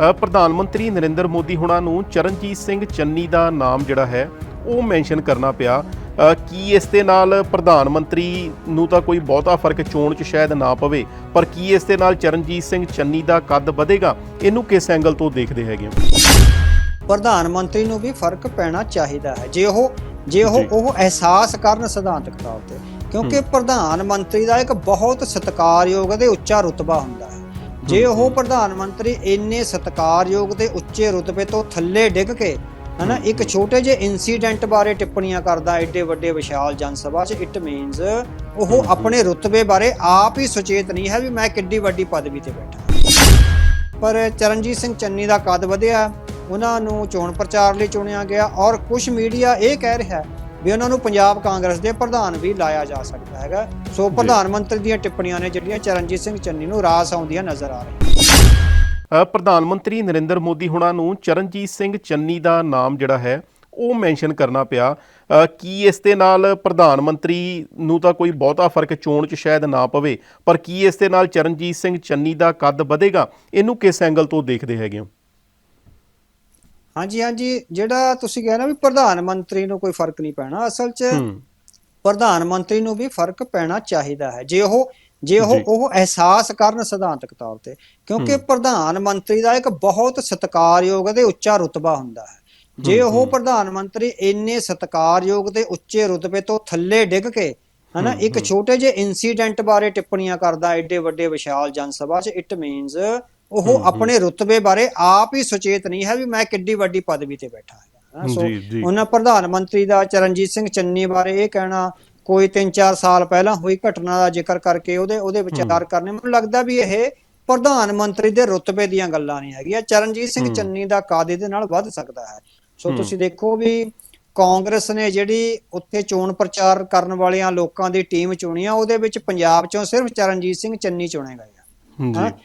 ਪ੍ਰਧਾਨ ਮੰਤਰੀ ਨਰਿੰਦਰ ਮੋਦੀ ਹੁਣਾਂ ਨੂੰ ਚਰਨਜੀਤ ਸਿੰਘ ਚੰਨੀ ਦਾ ਨਾਮ ਜਿਹੜਾ ਹੈ ਉਹ ਮੈਂਸ਼ਨ ਕਰਨਾ ਪਿਆ। ਕੀ ਇਸ ਦੇ ਨਾਲ ਪ੍ਰਧਾਨ ਮੰਤਰੀ ਨੂੰ ਤਾਂ ਕੋਈ ਬਹੁਤਾ ਫ਼ਰਕ ਚੋਣ 'ਚ ਸ਼ਾਇਦ ਨਾ ਪਵੇ ਪਰ ਕੀ ਇਸ ਦੇ ਨਾਲ ਚਰਨਜੀਤ ਸਿੰਘ ਚੰਨੀ ਦਾ ਕੱਦ ਵਧੇਗਾ ਇਹਨੂੰ ਕਿਸ ਐਂਗਲ ਤੋਂ ਦੇਖਦੇ ਹੈਗੇ ਹੋ? ਪ੍ਰਧਾਨ ਮੰਤਰੀ ਨੂੰ ਵੀ ਫ਼ਰਕ ਪੈਣਾ ਚਾਹੀਦਾ ਹੈ। ਜੇ ਉਹ ਜੇ ਉਹ। ਉਹ ਅਹਿਸਾਸ ਕਰਨ ਸਿਧਾਂਤਕ ਤੌਰ ਤੇ ਕਿਉਂਕਿ ਪ੍ਰਧਾਨ ਮੰਤਰੀ ਦਾ ਇੱਕ ਬਹੁਤ ਸਤਿਕਾਰਯੋਗ ਤੇ ਉੱਚਾ ਰੁਤਬਾ ਹੁੰਦਾ ਜੇ ਉਹ ਪ੍ਰਧਾਨ ਮੰਤਰੀ ਇੰਨੇ ਸਤਿਕਾਰਯੋਗ ਤੇ ਉੱਚੇ ਰੁਤਬੇ ਤੋਂ ਥੱਲੇ ਡਿੱਗ ਕੇ ਹਨਾ ਇੱਕ ਛੋਟੇ ਜਿਹੇ ਇਨਸੀਡੈਂਟ ਬਾਰੇ ਟਿੱਪਣੀਆਂ ਕਰਦਾ ਐਡੇ ਵੱਡੇ ਵਿਸ਼ਾਲ ਜਨਸਭਾ 'ਚ ਇਟ ਮੀਨਸ ਉਹ ਆਪਣੇ ਰੁਤਬੇ ਬਾਰੇ ਆਪ ਹੀ ਸੁਚੇਤ ਨਹੀਂ ਹੈ ਵੀ ਮੈਂ ਕਿੱਡੀ ਵੱਡੀ ਪਦਵੀ ਤੇ ਬੈਠਾ। ਪਰ ਚਰਨਜੀਤ ਸਿੰਘ ਚੰਨੀ ਦਾ ਕੱਦ ਵਧਿਆ? ਉਹਨਾਂ ਨੂੰ ਚੋਣ ਪ੍ਰਚਾਰ ਲਈ ਚੁਣਿਆ ਗਿਆ ਔਰ ਕੁਝ ਮੀਡੀਆ ਇਹ ਕਹਿ ਰਿਹਾ ਵੀ ਉਹਨਾਂ ਨੂੰ ਪੰਜਾਬ ਕਾਂਗਰਸ ਦੇ ਪ੍ਰਧਾਨ ਵੀ ਲਾਇਆ ਜਾ ਸਕਦਾ ਹੈਗਾ। ਸੋ ਪ੍ਰਧਾਨ ਮੰਤਰੀ ਦੀਆਂ ਟਿੱਪਣੀਆਂ ਨੇ ਜਿਹੜੀਆਂ ਚਰਨਜੀਤ ਸਿੰਘ ਚੰਨੀ ਨੂੰ ਰਾਸ ਆਉਂਦੀਆਂ ਨਜ਼ਰ ਆ ਰਹੀਆਂ ਪ੍ਰਧਾਨ ਮੰਤਰੀ ਨਰਿੰਦਰ ਮੋਦੀ ਹੁਣਾਂ ਨੂੰ ਚਰਨਜੀਤ ਸਿੰਘ ਚੰਨੀ ਦਾ ਨਾਮ ਜਿਹੜਾ ਹੈ ਉਹ ਮੈਂਸ਼ਨ ਕਰਨਾ ਪਿਆ। ਕੀ ਇਸ ਦੇ ਨਾਲ ਪ੍ਰਧਾਨ ਮੰਤਰੀ ਨੂੰ ਤਾਂ ਕੋਈ ਬਹੁਤਾ ਫ਼ਰਕ ਚੋਣ 'ਚ ਸ਼ਾਇਦ ਨਾ ਪਵੇ ਪਰ ਕੀ ਇਸ ਦੇ ਨਾਲ ਚਰਨਜੀਤ ਸਿੰਘ ਚੰਨੀ ਦਾ ਕੱਦ ਵਧੇਗਾ ਇਹਨੂੰ ਕਿਸ ਐਂਗਲ ਤੋਂ ਦੇਖਦੇ ਹੈਗੇ ਹੋ? ਹਾਂਜੀ ਹਾਂਜੀ ਜਿਹੜਾ ਤੁਸੀਂ ਕਹਿ ਰਹੇ ਵੀ ਪ੍ਰਧਾਨ ਮੰਤਰੀ ਨੂੰ ਕੋਈ ਫ਼ਰਕ ਨਹੀਂ ਪੈਣਾ ਅਸਲ 'ਚ ਪ੍ਰਧਾਨ ਮੰਤਰੀ ਨੂੰ ਵੀ ਫ਼ਰਕ ਪੈਣਾ ਚਾਹੀਦਾ ਹੈ। ਜੇ ਉਹ ਜੇ ਉਹ। ਉਹ ਅਹਿਸਾਸ ਕਰਨ ਸਿਧਾਂਤਕ ਤੌਰ ਤੇ ਕਿਉਂਕਿ ਪ੍ਰਧਾਨ ਮੰਤਰੀ ਦਾ ਇੱਕ ਬਹੁਤ ਸਤਿਕਾਰਯੋਗ ਤੇ ਉੱਚਾ ਰੁਤਬਾ ਹੁੰਦਾ ਹੈ। ਜੇ ਉਹ ਪ੍ਰਧਾਨ ਮੰਤਰੀ ਇੰਨੇ ਸਤਿਕਾਰਯੋਗ ਤੇ ਉੱਚੇ ਰੁਤਬੇ ਤੋਂ ਥੱਲੇ ਡਿੱਗ ਕੇ ਹਨਾ ਇੱਕ ਛੋਟੇ ਜਿਹੇ ਇਨਸੀਡੈਂਟ ਬਾਰੇ ਟਿੱਪਣੀਆਂ ਕਰਦਾ ਐਡੇ ਵੱਡੇ ਵਿਸ਼ਾਲ ਜਨਸਭਾ 'ਚ ਇਟ ਮੀਨਸ ਉਹ ਆਪਣੇ ਰੁਤਬੇ ਬਾਰੇ ਆਪ ਹੀ ਸੁਚੇਤ ਨਹੀਂ ਹੈ ਵੀ ਮੈਂ ਕਿੱਡੀ ਵੱਡੀ ਪਦਵੀ ਤੇ ਬੈਠਾ ਹਾਂ। ਸੋ। ਉਹਨਾਂ ਪ੍ਰਧਾਨ ਮੰਤਰੀ ਦਾ ਚਰਨਜੀਤ ਸਿੰਘ ਚੰਨੀ ਬਾਰੇ ਇਹ ਕਹਿਣਾ ਕੋਈ 3-4 ਸਾਲ ਪਹਿਲਾਂ ਹੋਈ ਘਟਨਾ ਦਾ ਜ਼ਿਕਰ ਕਰਕੇ ਉਹਦੇ ਉਹਦੇ ਵਿਚਾਰ ਕਰਨੇ। ਮੈਨੂੰ ਲੱਗਦਾ ਵੀ ਇਹ ਪ੍ਰਧਾਨ ਮੰਤਰੀ ਦੇ ਰੁਤਬੇ ਦੀਆਂ ਗੱਲਾਂ ਨਹੀਂ ਹੈਗੀਆਂ। ਚਰਨਜੀਤ ਸਿੰਘ ਚੰਨੀ ਦਾ ਕਾਦੇ ਦੇ ਨਾਲ ਵੱਧ ਸਕਦਾ ਹੈ। ਸੋ ਤੁਸੀਂ ਦੇਖੋ ਵੀ ਕਾਂਗਰਸ ਨੇ ਜਿਹੜੀ ਉੱਥੇ ਚੋਣ ਪ੍ਰਚਾਰ ਕਰਨ ਵਾਲਿਆਂ ਲੋਕਾਂ ਦੀ ਟੀਮ ਚੁਣੀ ਆ ਉਹਦੇ ਵਿੱਚ ਪੰਜਾਬ ਚੋਂ ਸਿਰਫ ਚਰਨਜੀਤ ਸਿੰਘ ਚੰਨੀ ਚੁਣੇ ਗਏ।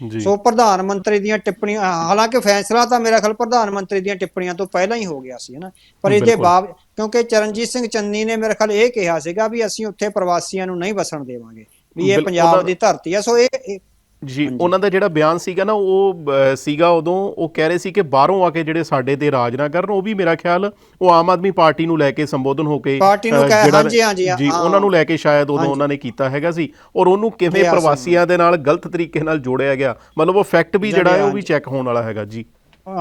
ਜੀ ਸੋ ਪ੍ਰਧਾਨ ਮੰਤਰੀ ਦੀਆਂ ਟਿੱਪਣੀਆਂ ਹਾਲਾਂਕਿ ਫੈਸਲਾ ਤਾਂ ਮੇਰਾ ਖਿਆਲ ਪ੍ਰਧਾਨ ਮੰਤਰੀ ਦੀਆਂ ਟਿੱਪਣੀਆਂ ਤੋਂ ਪਹਿਲਾਂ ਹੀ ਹੋ ਗਿਆ ਸੀ ਹਨਾ ਪਰ ਇਹਦੇ। ਬਾਅਦ ਕਿਉਂਕਿ ਚਰਨਜੀਤ ਸਿੰਘ ਚੰਨੀ ਨੇ ਮੇਰੇ ਖਿਆਲ ਇਹ ਕਿਹਾ ਸੀਗਾ ਵੀ ਅਸੀਂ ਉੱਥੇ ਪ੍ਰਵਾਸੀਆਂ ਨੂੰ ਨਹੀਂ ਵਸਣ ਦੇਵਾਂਗੇ ਵੀ ਇਹ ਪੰਜਾਬ ਦੀ ਧਰਤੀ ਆ ਸੋ ਇਹ- ਜੀ ਉਹਨਾਂ ਦਾ ਜਿਹੜਾ ਬਿਆਨ ਸੀਗਾ ਨਾ ਉਹ ਸੀਗਾ ਉਦੋਂ ਉਹ ਕਹਿ ਰਹੇ ਸੀ ਕਿ ਬਾਹਰੋਂ ਆ ਕੇ ਜਿਹੜੇ ਸਾਡੇ ਤੇ ਰਾਜ ਨਾ ਕਰਨ ਉਹ ਵੀ ਮੇਰਾ ਖਿਆਲ ਉਹ ਆਮ ਆਦਮੀ ਪਾਰਟੀ ਨੂੰ ਲੈ ਕੇ ਸੰਬੋਧਨ ਹੋ ਕੇ ਪਾਰਟੀ ਨੂੰ ਕਹਿ- ਹਾਂਜੀ, ਹਾਂਜੀ, ਜੀ। ਉਹਨਾਂ ਨੂੰ ਲੈ ਕੇ ਸ਼ਾਇਦ ਉਦੋਂ। ਉਹਨਾਂ ਨੇ ਕੀਤਾ ਹੈਗਾ ਸੀ ਔਰ ਉਹਨੂੰ ਕਿਵੇਂ ਪ੍ਰਵਾਸੀਆਂ ਦੇ ਨਾਲ ਗਲਤ ਤਰੀਕੇ ਨਾਲ ਜੋੜਿਆ ਗਿਆ ਮਤਲਬ ਉਹ ਫੈਕਟ ਵੀ ਜਿਹੜਾ ਹੈ ਉਹ ਵੀ। ਚੈੱਕ ਹੋਣ ਵਾਲਾ ਹੈਗਾ ਜੀ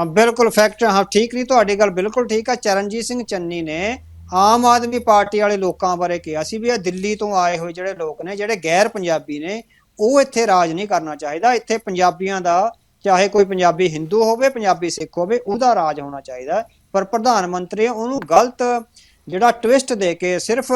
ਬਿਲਕੁਲ ਫੈਕਟ ਹਾਂ ਠੀਕ ਨਹੀਂ ਤੁਹਾਡੀ ਗੱਲ ਬਿਲਕੁਲ ਠੀਕ ਆ ਚਰਨਜੀਤ ਸਿੰਘ ਚੰਨੀ ਨੇ ਆਮ ਆਦਮੀ ਪਾਰਟੀ ਵਾਲੇ ਲੋਕਾਂ ਬਾਰੇ ਕਿਹਾ ਸੀ ਵੀ ਇਹ ਦਿੱਲੀ ਤੋਂ ਆਏ ਹੋਏ ਜਿਹੜੇ ਲੋਕ ਨੇ ਜਿਹੜੇ ਗੈਰ ਪੰਜਾਬੀ ਨੇ ਉਹ ਇੱਥੇ ਰਾਜ ਨਹੀਂ ਕਰਨਾ ਚਾਹੀਦਾ। ਇੱਥੇ ਪੰਜਾਬੀਆਂ ਦਾ ਚਾਹੇ ਕੋਈ ਪੰਜਾਬੀ ਹਿੰਦੂ ਹੋਵੇ ਪੰਜਾਬੀ ਸਿੱਖ ਹੋਵੇ ਉਹਦਾ ਰਾਜ ਹੋਣਾ ਚਾਹੀਦਾ। ਪਰ ਪ੍ਰਧਾਨ ਮੰਤਰੀ ਉਹਨੂੰ ਗਲਤ ਜਿਹੜਾ ਟਵਿਸਟ ਦੇ ਕੇ ਸਿਰਫ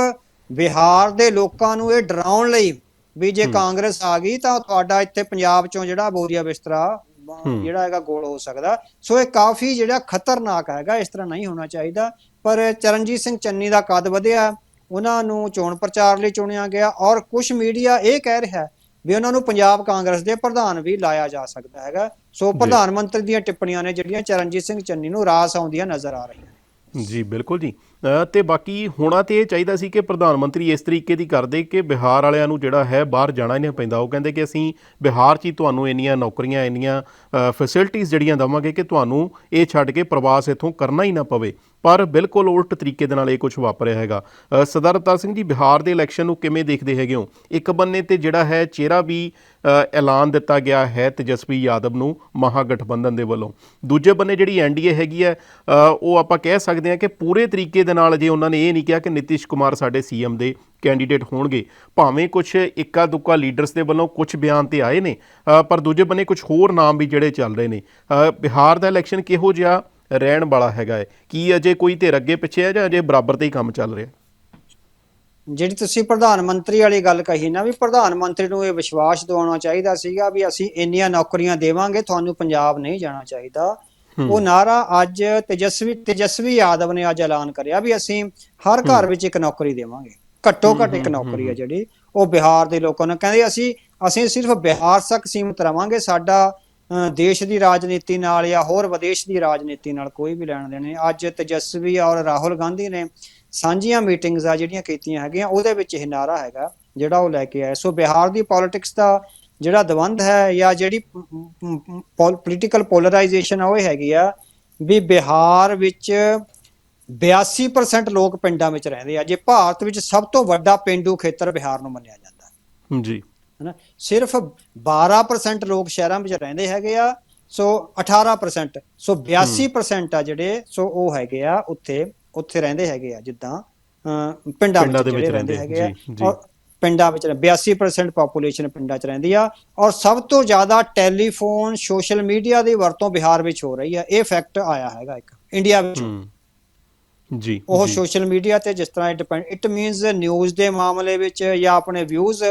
ਬਿਹਾਰ ਦੇ ਲੋਕਾਂ ਨੂੰ ਇਹ ਡਰਾਉਣ ਲਈ ਵੀ ਜੇ ਕਾਂਗਰਸ ਆ ਗਈ ਤਾਂ ਤੁਹਾਡਾ ਇੱਥੇ ਪੰਜਾਬ ਚੋਂ ਜਿਹੜਾ ਬੋਰੀਆ ਬਿਸਤਰਾ ਜਿਹੜਾ ਹੈਗਾ ਗੋਲ ਹੋ ਸਕਦਾ। ਸੋ ਇਹ ਕਾਫੀ ਜਿਹੜਾ ਖਤਰਨਾਕ ਹੈਗਾ ਇਸ ਤਰ੍ਹਾਂ ਨਹੀਂ ਹੋਣਾ ਚਾਹੀਦਾ। ਪਰ ਚਰਨਜੀਤ ਸਿੰਘ ਚੰਨੀ ਦਾ ਕੱਦ ਵਧਿਆ ਉਹਨਾਂ ਨੂੰ ਚੋਣ ਪ੍ਰਚਾਰ ਲਈ ਚੁਣਿਆ ਗਿਆ ਔਰ ਕੁਝ ਮੀਡੀਆ ਇਹ ਕਹਿ ਰਿਹਾ ਵੀ ਉਹਨਾਂ ਨੂੰ ਪੰਜਾਬ ਕਾਂਗਰਸ ਦੇ ਪ੍ਰਧਾਨ ਵੀ ਲਾਇਆ ਜਾ ਸਕਦਾ ਹੈਗਾ। ਸੋ ਪ੍ਰਧਾਨ ਮੰਤਰੀ ਦੀਆਂ ਟਿੱਪਣੀਆਂ ਨੇ ਜਿਹੜੀਆਂ ਚਰਨਜੀਤ ਸਿੰਘ ਚੰਨੀ ਨੂੰ ਰਾਸ ਆਉਂਦੀਆਂ ਨਜ਼ਰ ਆ ਰਹੀਆਂ ਜੀ ਬਿਲਕੁਲ ਜੀ। ਤੇ ਬਾਕੀ ਹੋਣਾ ਤੇ ਇਹ ਚਾਹੀਦਾ ਸੀ ਕਿ ਪ੍ਰਧਾਨ ਮੰਤਰੀ ਇਸ ਤਰੀਕੇ ਦੀ ਕਰਦੇ ਕਿ ਬਿਹਾਰ ਵਾਲਿਆਂ ਨੂੰ ਜਿਹੜਾ ਹੈ ਬਾਹਰ ਜਾਣਾ ਹੀ ਨਹੀਂ ਪੈਂਦਾ। ਉਹ ਕਹਿੰਦੇ ਕਿ ਅਸੀਂ ਬਿਹਾਰ 'ਚ ਹੀ ਤੁਹਾਨੂੰ ਇੰਨੀਆਂ ਨੌਕਰੀਆਂ, ਇੰਨੀਆਂ ਫੈਸਿਲਿਟੀਆਂ ਜਿਹੜੀਆਂ ਦਵਾਂਗੇ ਕਿ ਤੁਹਾਨੂੰ ਇਹ ਛੱਡ ਕੇ ਪ੍ਰਵਾਸ ਇੱਥੋਂ ਕਰਨਾ ਹੀ ਨਾ ਪਵੇ। ਪਰ ਬਿਲਕੁਲ ਉਲਟ ਤਰੀਕੇ ਦੇ ਨਾਲ ਇਹ ਕੁਝ ਵਾਪਰਿਆ ਹੈਗਾ। ਸਰਦਾਰ ਅਵਤਾਰ ਸਿੰਘ ਜੀ, ਬਿਹਾਰ ਦੇ ਇਲੈਕਸ਼ਨ ਨੂੰ ਕਿਵੇਂ ਦੇਖਦੇ ਹੈਗੇ ਹੋ? ਇੱਕ ਬੰਨੇ ਤੇ ਜਿਹੜਾ ਹੈ ਚਿਹਰਾ ਵੀ ਐਲਾਨ ਦਿੱਤਾ ਗਿਆ ਹੈ ਤੇਜਸਵੀ ਯਾਦਵ ਨੂੰ ਮਹਾਗਠਬੰਧਨ ਦੇ ਵੱਲੋਂ। ਦੂਜੇ ਬੰਨੇ ਜਿਹੜੀ ਐਨਡੀਏ ਹੈਗੀ ਹੈ ਉਹ ਆਪਾਂ ਕਹਿ ਸਕਦੇ ਹਾਂ ਕਿ ਪੂਰੇ ਤਰੀਕੇ ਦੇ ਨਾਲ ਜੇ ਉਹਨਾਂ ਨੇ ਇਹ ਨਹੀਂ ਕਿਹਾ ਕਿ ਨਿਤਿਸ਼ ਕੁਮਾਰ ਸਾਡੇ ਸੀਐਮ ਦੇ ਕੈਂਡੀਡੇਟ ਹੋਣਗੇ। ਭਾਵੇਂ ਕੁਝ ਇੱਕਾ ਦੁੱਕਾ ਲੀਡਰਸ ਦੇ ਵੱਲੋਂ ਕੁਝ ਬਿਆਨ ਤੇ ਆਏ ਨੇ ਪਰ ਦੂਜੇ ਬੰਨੇ ਕੁਝ ਹੋਰ ਨਾਮ ਵੀ ਜਿਹੜੇ ਚੱਲ ਰਹੇ ਨੇ। ਬਿਹਾਰ ਦਾ ਇਲੈਕਸ਼ਨ ਕਿਹੋ ਜਿਹਾ ਰਹਿਣ ਵਾਲਾ ਹੈਗਾ ਹੈ? ਕੀ ਅਜੇ ਕੋਈ ਧਿਰ ਅੱਗੇ ਪਿੱਛੇ ਹੈ ਜਾਂ ਅਜੇ ਬਰਾਬਰ ਤੇ ਹੀ ਕੰਮ ਚੱਲ ਰਿਹਾ? ਜਿਹੜੀ ਤੁਸੀਂ ਪ੍ਰਧਾਨ ਮੰਤਰੀ ਵਾਲੀ ਗੱਲ ਕਹੀ ਨਾ ਵੀ ਪ੍ਰਧਾਨ ਮੰਤਰੀ ਨੂੰ ਇਹ ਵਿਸ਼ਵਾਸ ਦਿਵਾਉਣਾ ਚਾਹੀਦਾ ਸੀਗਾ ਵੀ ਅਸੀਂ ਇੰਨੀਆਂ ਨੌਕਰੀਆਂ ਦੇਵਾਂਗੇ, ਤੁਹਾਨੂੰ ਪੰਜਾਬ ਨਹੀਂ ਜਾਣਾ ਚਾਹੀਦਾ। ਉਹ ਨਾਰਾ ਅੱਜ ਤੇਜਸਵੀ ਤੇਜਸਵੀ ਯਾਦਵ ਨੇ ਅੱਜ ਐਲਾਨ ਕਰਿਆ ਵੀ ਅਸੀਂ ਹਰ ਘਰ ਵਿੱਚ ਇੱਕ ਨੌਕਰੀ ਦੇਵਾਂਗੇ। ਘੱਟੋ ਘੱਟ ਇੱਕ ਨੌਕਰੀ ਹੈ ਜਿਹੜੀ। ਉਹ ਬਿਹਾਰ ਦੇ ਲੋਕਾਂ ਨੂੰ ਕਹਿੰਦੇ ਅਸੀਂ ਅਸੀਂ ਸਿਰਫ ਬਿਹਾਰ ਤੱਕ ਸੀਮਿਤ ਰਵਾਂਗੇ। ਸਾਡਾ ਦੇਸ਼ ਦੀ ਰਾਜਨੀਤੀ ਨਾਲ ਜਾਂ ਹੋਰ ਵਿਦੇਸ਼ ਦੀ ਰਾਜਨੀਤੀ ਨਾਲ ਕੋਈ ਵੀ ਲੈਣ ਦੇਣ ਨਹੀਂ। ਅੱਜ ਤੇਜਸਵੀ ਔਰ ਰਾਹੁਲ ਗਾਂਧੀ ਨੇ ਸਾਂਝੀਆਂ ਮੀਟਿੰਗਸ ਆ ਜਿਹੜੀਆਂ ਕੀਤੀਆਂ ਹੈਗੀਆਂ ਉਹਦੇ ਵਿੱਚ ਇਹ ਨਾਰਾ ਹੈਗਾ ਜਿਹੜਾ ਉਹ ਲੈ ਕੇ ਆਏ ਸੋ ਬਿਹਾਰ ਦੀ ਪੋਲਿਟਿਕਸ ਦਾ ਜਿਹੜਾ ਦਵੰਦ ਹੈ ਜਾਂ ਜਿਹੜੀ ਪੋਲਿਟੀਕਲ ਪੋਲਰਾਈਜੇਸ਼ਨ ਉਹ ਹੈਗੀ ਆ ਵੀ ਬਿਹਾਰ ਵਿੱਚ 82% ਲੋਕ ਪਿੰਡਾਂ ਵਿੱਚ ਰਹਿੰਦੇ ਆ ਜੇ ਭਾਰਤ ਵਿੱਚ ਸਭ ਤੋਂ ਵੱਡਾ ਪਿੰਡੂ ਖੇਤਰ ਬਿਹਾਰ ਨੂੰ ਮੰਨਿਆ ਜਾਂਦਾ। ਜੀ। ਹਨਾ? ਸਿਰਫ 12% ਲੋਕ ਸ਼ਹਿਰਾਂ ਵਿੱਚ ਰਹਿੰਦੇ ਹੈਗੇ ਆ ਸੋ 18% ਸੋ 82% ਆ ਜਿਹੜੇ ਸੋ ਉਹ ਹੈਗੇ ਆ ਉੱਥੇ ਉੱਥੇ ਰਹਿੰਦੇ ਹੈਗੇ ਆ ਜਿੱਦਾਂ ਪਿੰਡਾਂ ਵਿੱਚ ਰਹਿੰਦੇ ਹੈਗੇ ਆ। ਜੀ, ਜੀ। ਔਰ ਪਿੰਡਾਂ ਵਿੱਚ 82% ਪਾਪੂਲੇਸ਼ਨ ਪਿੰਡਾਂ 'ਚ ਰਹਿੰਦੀ ਆ ਔਰ ਸਭ ਤੋਂ ਜ਼ਿਆਦਾ ਟੈਲੀਫੋਨ ਸੋਸ਼ਲ ਮੀਡੀਆ ਦੀ ਵਰਤੋਂ ਬਿਹਾਰ ਵਿੱਚ ਹੋ ਰਹੀ ਆ ਇਹ ਫੈਕਟ ਆਇਆ ਹੈਗਾ ਇੱਕ ਇੰਡੀਆ ਵਿੱਚ ਜੀ ਉਹ ਸੋਸ਼ਲ ਮੀਡੀਆ ਤੇ ਜਿਸ ਤਰ੍ਹਾਂ ਡਿਪੈਂਡ ਇਟ ਮੀਨਸ ਨਿਊਜ਼ ਦੇ ਮਾਮਲੇ ਵਿੱਚ ਜਾਂ ਆਪਣੇ ਵਿਊਜ਼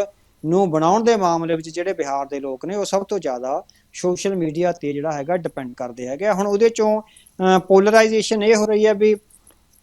ਨੂੰ ਬਣਾਉਣ ਦੇ ਮਾਮਲੇ ਵਿੱਚ ਜਿਹੜੇ ਬਿਹਾਰ ਦੇ ਲੋਕ ਨੇ ਉਹ ਸਭ ਤੋਂ ਜ਼ਿਆਦਾ ਸੋਸ਼ਲ ਮੀਡੀਆ ਤੇ ਜਿਹੜਾ ਹੈਗਾ ਡਿਪੈਂਡ ਕਰਦੇ ਹੈਗੇ। ਹੁਣ ਉਹਦੇ ਚੋਂ ਪੋਲਰਾਈਜੇਸ਼ਨ ਇਹ ਹੋ ਰਹੀ ਹੈ ਵੀ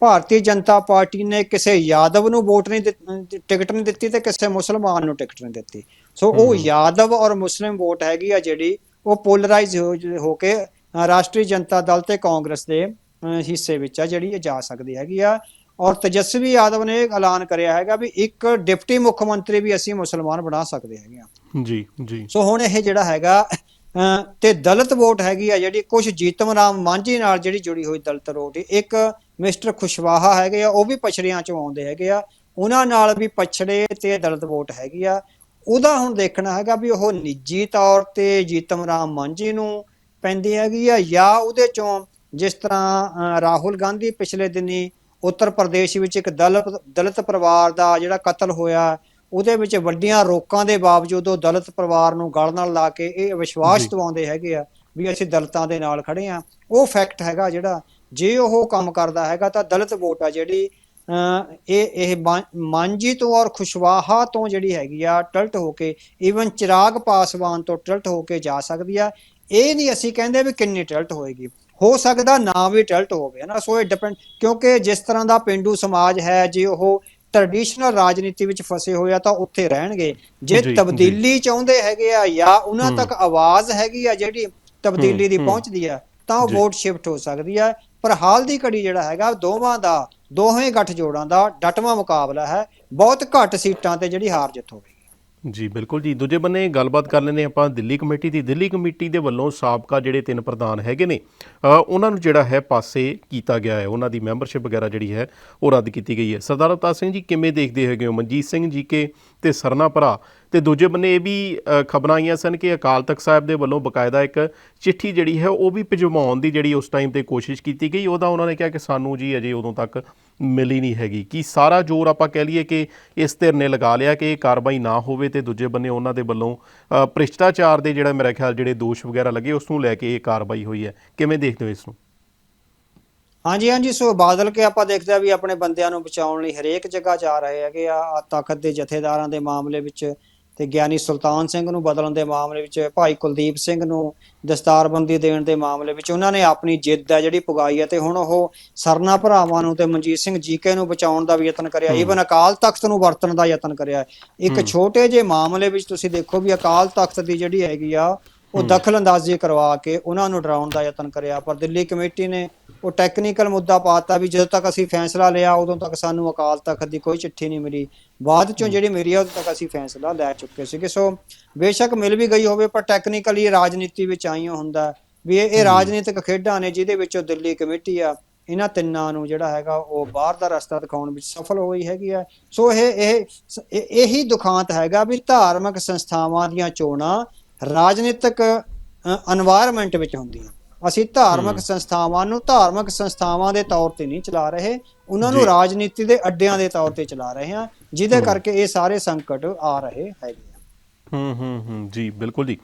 ਭਾਰਤੀ ਜਨਤਾ ਪਾਰਟੀ ਨੇ ਕਿਸੇ ਯਾਦਵ ਨੂੰ ਵੋਟ ਨਹੀਂ ਦਿੱਤ- ਟਿਕਟ ਨਹੀਂ ਦਿੱਤੀ ਤੇ ਕਿਸੇ ਮੁਸਲਮਾਨ ਨੂੰ ਟਿਕਟ ਨਹੀਂ ਦਿੱਤੀ। ਸੋ ਉਹ ਯਾਦਵ ਔਰ ਮੁਸਲਿਮ ਵੋਟ ਹੈਗੀ ਆ ਜਿਹੜੀ ਉਹ ਪੋਲਰਾਈਜ਼ ਹੋ ਕੇ ਅ, ਰਾਸ਼ਟਰੀ ਜਨਤਾ ਦਲ ਤੇ ਕਾਂਗਰਸ ਦੇ ਅ, ਹਿੱਸੇ ਵਿੱਚ ਆ ਜਿਹੜੀ ਇਹ ਜਾ ਸਕਦੀ ਹੈਗੀ ਆ। ਔਰ ਤੇਜਸਵੀ ਯਾਦਵ ਨੇ ਐਲਾਨ ਕਰਿਆ ਹੈਗਾ ਵੀ ਇੱਕ ਡਿਪਟੀ ਮੁੱਖ ਮੰਤਰੀ ਵੀ ਅਸੀਂ ਮੁਸਲਮਾਨ ਬਣਾ ਸਕਦੇ ਹੈਗੇ ਆ। ਜੀ ਜੀ। ਸੋ ਹੁਣ ਇਹ ਜਿਹੜਾ ਹੈਗਾ ਤੇ ਦਲਿਤ ਵੋਟ ਹੈਗੀ ਆ ਜਿਹੜੀ ਕੁਝ ਜੀਤਮ ਰਾਮ ਮਾਂਝੀ ਨਾਲ ਜਿਹੜੀ ਜੁੜੀ ਹੋਈ ਦਲਿਤ ਵੋਟ ਇੱਕ ਮਿਸਟਰ ਖੁਸ਼ਵਾਹਾ ਹੈਗੇ ਆ, ਉਹ ਵੀ ਪਛੜੀਆਂ ਚੋਂ ਆਉਂਦੇ ਹੈਗੇ ਆ। ਉਹਨਾਂ ਨਾਲ ਵੀ ਪਛੜੇ ਤੇ ਦਲਿਤ ਵੋਟ ਹੈਗੀ ਆ। ਉਹਦਾ ਹੁਣ ਦੇਖਣਾ ਹੈਗਾ ਵੀ ਉਹ ਨਿੱਜੀ ਤੌਰ ਤੇ ਜੀਤਮ ਰਾਮ ਮਾਂਝੀ ਨੂੰ ਪੈਂਦੀ ਹੈਗੀ ਆ ਜਾਂ ਉਹਦੇ ਚੋਂ ਜਿਸ ਤਰ੍ਹਾਂ ਰਾਹੁਲ ਗਾਂਧੀ ਪਿਛਲੇ ਦਿਨੀ ਉੱਤਰ ਪ੍ਰਦੇਸ਼ ਵਿੱਚ ਇੱਕ ਦਲਿਤ ਦਲਿਤ ਪਰਿਵਾਰ ਦਾ ਜਿਹੜਾ ਕਤਲ ਹੋਇਆ ਉਹਦੇ ਵਿੱਚ ਵੱਡੀਆਂ ਰੋਕਾਂ ਦੇ ਬਾਵਜੂਦ ਉਹ ਦਲਿਤ ਪਰਿਵਾਰ ਨੂੰ ਗਲ ਨਾਲ ਲਾ ਕੇ ਇਹ ਵਿਸ਼ਵਾਸ। ਦਿਵਾਉਂਦੇ ਹੈਗੇ ਆ ਵੀ ਅਸੀਂ ਦਲਿਤਾਂ ਦੇ ਨਾਲ ਖੜੇ ਆ ਉਹ ਫੈਕਟ ਹੈਗਾ ਜਿਹੜਾ ਜੇ ਉਹ ਕੰਮ ਕਰਦਾ ਹੈਗਾ ਤਾਂ ਦਲਿਤ ਵੋਟ ਆ ਜਿਹੜੀ ਇਹ ਇਹ ਮਾਂ- ਮਾਂਝੀ ਤੋਂ ਔਰ ਖੁਸ਼ਵਾਹਾ ਤੋਂ ਜਿਹੜੀ ਹੈਗੀ ਆ ਟਲਟ ਹੋ ਕੇ ਈਵਨ ਚਿਰਾਗ ਪਾਸਵਾਨ ਤੋਂ ਟਲਟ ਹੋ ਕੇ ਜਾ ਸਕਦੀ ਆ। ਇਹ ਨਹੀਂ ਅਸੀਂ ਕਹਿੰਦੇ ਵੀ ਕਿੰਨੀ ਟਲਟ ਹੋਏਗੀ। ਹੋ ਸਕਦਾ ਨਾ ਵੀ ਟਲਟ ਹੋਵੇ ਨਾ। ਸੋ ਇਹ ਡਿਪੈਂਡ ਕਿਉਂਕਿ ਜਿਸ ਤਰ੍ਹਾਂ ਦਾ ਪਿੰਡੂ ਸਮਾਜ ਹੈ ਜੇ ਉਹ ਟ੍ਰੈਡੀਸ਼ਨਲ ਰਾਜਨੀਤੀ ਵਿੱਚ ਫਸੇ ਹੋਏ ਆ ਤਾਂ ਉੱਥੇ ਰਹਿਣਗੇ ਜੇ। ਤਬਦੀਲੀ ਚਾਹੁੰਦੇ ਹੈਗੇ ਆ ਜਾਂ ਉਹਨਾਂ। ਤੱਕ ਆਵਾਜ਼ ਹੈਗੀ ਆ ਜਿਹੜੀ ਤਬਦੀਲੀ ਦੀ। ਪਹੁੰਚਦੀ ਆ ਤਾਂ ਉਹ। ਵੋਟ ਸ਼ਿਫਟ ਹੋ ਸਕਦੀ ਆ ਪਰ ਹਾਲ ਦੀ ਘੜੀ ਜਿਹੜਾ ਹੈਗਾ ਦੋਵਾਂ ਦਾ ਦੋਵੇਂ ਗੱਠਜੋੜਾਂ ਦਾ ਡਟਵਾਂ ਮੁਕਾਬਲਾ ਹੈ ਬਹੁਤ ਘੱਟ ਸੀਟਾਂ ਤੇ ਜਿਹੜੀ ਹਾਰ ਜਿੱਤ ਹੋਵੇਗੀ ਜੀ, ਬਿਲਕੁਲ ਜੀ। ਦੂਜੇ ਬੰਨੇ ਗੱਲਬਾਤ ਕਰ ਲੈਂਦੇ ਆਪਾਂ। ਦਿੱਲੀ ਕਮੇਟੀ ਦੀ ਦਿੱਲੀ ਕਮੇਟੀ ਦੇ ਵੱਲੋਂ ਸਾਬਕਾ ਜਿਹੜੇ ਤਿੰਨ ਪ੍ਰਧਾਨ ਹੈਗੇ ਨੇ ਉਹਨਾਂ ਨੂੰ ਜਿਹੜਾ ਹੈ ਪਾਸੇ ਕੀਤਾ ਗਿਆ ਹੈ। ਉਹਨਾਂ ਦੀ ਮੈਂਬਰਸ਼ਿਪ ਵਗੈਰਾ ਜਿਹੜੀ ਹੈ, ਉਹ ਰੱਦ ਕੀਤੀ ਗਈ ਹੈ। ਸਰਦਾਰ ਅਵਤਾਰ ਸਿੰਘ ਜੀ, ਕਿਵੇਂ ਦੇਖਦੇ ਹੈਗੇ ਹੋ? ਮਨਜੀਤ ਸਿੰਘ ਜੀ ਕੇ ਤੇ ਸਰਨਾ ਭਰਾ। ਤੇ ਦੂਜੇ ਬੰਨੇ ਇਹ ਵੀ ਖਬਰਾਂ ਆਈਆਂ ਸਨ ਕਿ ਅਕਾਲ ਤਖਤ ਸਾਹਿਬ ਦੇ ਵੱਲੋਂ ਬਕਾਇਦਾ ਇੱਕ ਚਿੱਠੀ ਜਿਹੜੀ ਹੈ, ਉਹ ਵੀ ਭਿਜਵਾਉਣ ਦੀ ਜਿਹੜੀ ਉਸ ਟਾਈਮ ਤੇ ਕੋਸ਼ਿਸ਼ ਕੀਤੀ ਗਈ। ਉਹਦਾ ਉਹਨਾਂ ਨੇ ਕਿਹਾ ਕਿ ਸਾਨੂੰ ਜੀ ਅਜੇ ਉਦੋਂ ਤੱਕ ਮਿਲੀ ਨਹੀਂ ਹੈਗੀ। ਕੀ ਸਾਰਾ ਜ਼ੋਰ ਆਪਾਂ ਕਹਿ ਲਈਏ ਕਿ ਇਸ ਧਿਰ ਨੇ ਲਗਾ ਲਿਆ ਕਿ ਇਹ ਕਾਰਵਾਈ ਨਾ ਹੋਵੇ ਤੇ ਦੂਜੇ ਬੰਨੇ ਉਹਨਾਂ ਦੇ ਵੱਲੋਂ ਭ੍ਰਿਸ਼ਟਾਚਾਰ ਦੇ ਜਿਹੜਾ ਮੇਰਾ ਖਿਆਲ ਜਿਹੜੇ ਦੋਸ਼ ਵਗੈਰਾ ਲੱਗੇ, ਉਸ ਨੂੰ ਲੈ ਕੇ ਇਹ ਕਾਰਵਾਈ ਹੋਈ ਹੈ। ਕਿਵੇਂ ਦੇਖਦੇ ਹੋ ਇਸ ਨੂੰ? ਹਾਂਜੀ ਹਾਂਜੀ, ਸੋ ਬਾਦਲ ਕੇ ਆਪਾਂ ਦੇਖਦੇ ਆ ਵੀ ਆਪਣੇ ਬੰਦਿਆਂ ਨੂੰ ਬਚਾਉਣ ਲਈ ਹਰੇਕ ਜਗ੍ਹਾ ਜਾ ਰਹੇ ਹੈਗੇ ਆ। ਤਾਕਤ ਦੇ ਜਥੇਦਾਰਾਂ ਦੇ ਮਾਮਲੇ ਵਿੱਚ ਤੇ ਗਿਆਨੀ ਸੁਲਤਾਨ ਸਿੰਘ ਨੂੰ ਬਦਲਣ ਦੇ ਮਾਮਲੇ ਵਿੱਚ ਭਾਈ ਕੁਲਦੀਪ ਸਿੰਘ ਨੂੰ ਦਸਤਾਰਬੰਦੀ ਦੇਣ ਦੇ ਮਾਮਲੇ ਵਿੱਚ ਉਹਨਾਂ ਨੇ ਆਪਣੀ ਜਿੱਦ ਹੈ ਜਿਹੜੀ ਪੁਗਾਈ ਹੈ ਤੇ ਹੁਣ ਉਹ ਸਰਨਾ ਭਰਾਵਾਂ ਨੂੰ ਤੇ ਮਨਜੀਤ ਸਿੰਘ ਜੀਕੇ ਨੂੰ ਬਚਾਉਣ ਦਾ ਵੀ ਯਤਨ ਕਰਿਆ ਈਵਨ ਅਕਾਲ ਤਖਤ ਨੂੰ ਵਰਤਣ ਦਾ ਯਤਨ ਕਰਿਆ। ਇੱਕ ਛੋਟੇ ਜਿਹੇ ਮਾਮਲੇ ਵਿੱਚ ਤੁਸੀਂ ਦੇਖੋ ਵੀ ਅਕਾਲ ਤਖਤ ਦੀ ਜਿਹੜੀ ਹੈਗੀ ਆ ਉਹ ਦਖਲ ਅੰਦਾਜ਼ੀ ਕਰਵਾ ਕੇ ਉਹਨਾਂ ਨੂੰ ਡਰਾਉਣ ਦਾ ਯਤਨ ਕਰਿਆ ਪਰ ਦਿੱਲੀ ਕਮੇਟੀ ਨੇ ਉਹ ਟੈਕਨੀਕਲ ਮੁੱਦਾ ਪਾਤਾ ਵੀ ਜਦੋਂ ਤੱਕ ਅਸੀਂ ਫੈਸਲਾ ਲਿਆ ਉਦੋਂ ਤੱਕ ਸਾਨੂੰ ਅਕਾਲ ਤਖਤ ਦੀ ਕੋਈ ਚਿੱਠੀ ਨਹੀਂ ਮਿਲੀ। ਬਾਅਦ ਚੋਂ ਜਿਹੜੀ ਆ ਉਦੋਂ ਤੱਕ ਅਸੀਂ ਫੈਸਲਾ ਲੈ ਚੁੱਕੇ ਸੀਗੇ। ਸੋ ਬੇਸ਼ੱਕ ਮਿਲ ਵੀ ਗਈ ਹੋਵੇ ਪਰ ਟੈਕਨੀਕਲੀ ਰਾਜਨੀਤੀ ਵਿੱਚ ਆਈਓ ਹੁੰਦਾ। ਵੀ ਇਹ ਇਹ ਰਾਜਨੀਤਿਕ ਖੇਡਾਂ ਨੇ ਜਿਹਦੇ ਵਿੱਚੋਂ ਦਿੱਲੀ ਕਮੇਟੀ ਆ ਇਹਨਾਂ ਤਿੰਨਾਂ ਨੂੰ ਜਿਹੜਾ ਹੈਗਾ ਉਹ ਬਾਹਰ ਦਾ ਰਸਤਾ ਦਿਖਾਉਣ ਵਿੱਚ ਸਫਲ ਹੋਈ ਹੈਗੀ ਆ। ਸੋ ਇਹ ਇਹ- ਇਹੀ ਦੁਖਾਂਤ ਹੈਗਾ ਵੀ ਧਾਰਮਿਕ ਸੰਸਥਾਵਾਂ ਦੀਆਂ ਚੋਣਾਂ ਰਾਜਨੀਤਿਕ এনवायरमेंट ਵਿੱਚ ਹੁੰਦੀ ਹੈ। ਅਸੀਂ ਧਾਰਮਿਕ ਸੰਸਥਾਵਾਂ ਨੂੰ ਧਾਰਮਿਕ ਸੰਸਥਾਵਾਂ ਦੇ ਤੌਰ ਤੇ ਨਹੀਂ ਚਲਾ ਰਹੇ ਉਹਨਾਂ ਨੂੰ ਰਾਜਨੀਤੀ ਦੇ ਅੱਡਿਆਂ ਦੇ ਤੌਰ ਤੇ ਚਲਾ ਰਹੇ ਹਾਂ ਜਿਹਦੇ ਕਰਕੇ ਇਹ ਸਾਰੇ ਸੰਕਟ ਆ ਰਹੇ ਹੈਗੇ ਹੂੰ ਹੂੰ ਹੂੰ। ਜੀ ਬਿਲਕੁਲ ਜੀ।